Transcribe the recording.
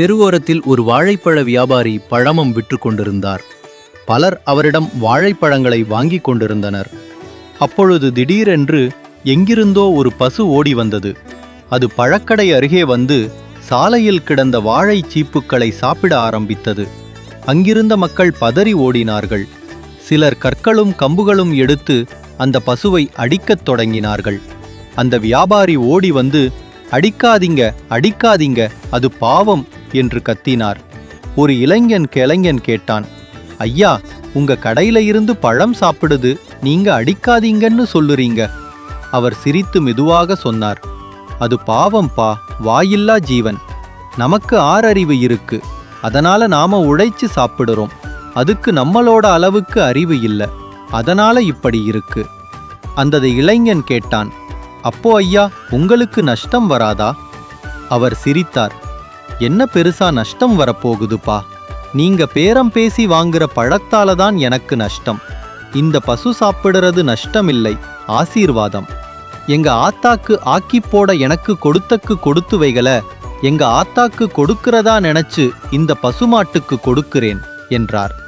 தெருவோரத்தில் ஒரு வாழைப்பழ வியாபாரி பழமம் விற்று கொண்டிருந்தார். பலர் அவரிடம் வாழைப்பழங்களை வாங்கிக் கொண்டிருந்தனர். அப்பொழுது திடீரென்று எங்கிருந்தோ ஒரு பசு ஓடி வந்தது. அது பழக்கடை அருகே வந்து சாலையில் கிடந்த வாழைச் சீப்புக்களை சாப்பிட ஆரம்பித்தது. அங்கிருந்த மக்கள் பதறி ஓடினார்கள். சிலர் கற்களும் கம்புகளும் எடுத்து அந்த பசுவை அடிக்கத் தொடங்கினார்கள். அந்த வியாபாரி ஓடி வந்து அடிக்காதீங்க அடிக்காதீங்க அது பாவம் என்று கத்தினார். ஒரு இளைஞன் கிளைஞன் கேட்டான் ஐயா உங்க கடையில இருந்து பழம் சாப்பிடுது நீங்க அடிக்காதீங்கன்னு சொல்லுறீங்க. அவர் சிரித்து மெதுவாக சொன்னார் அது பாவம் பா வாயில்லா ஜீவன். நமக்கு ஆறறிவு இருக்கு அதனால நாம உழைச்சு சாப்பிடுறோம். அதுக்கு நம்மளோட அளவுக்கு அறிவு இல்ல அதனால இப்படி இருக்கு. அந்த இளைஞன் கேட்டான் அப்போ ஐயா உங்களுக்கு நஷ்டம் வராதா? அவர் சிரித்தார் என்ன பெருசா நஷ்டம் வரப்போகுதுப்பா? நீங்க பேரம் பேசி வாங்குற பழத்தால தான் எனக்கு நஷ்டம். இந்த பசு சாப்பிடுறது நஷ்டமில்லை. ஆசீர்வாதம். எங்க ஆத்தாக்கு ஆக்கி போட எனக்கு கொடுத்தக்கு கொடுத்து வைகல. எங்க ஆத்தாக்கு கொடுக்கிறதா நினைச்சு இந்த பசுமாட்டுக்கு கொடுக்கிறேன் என்றார்.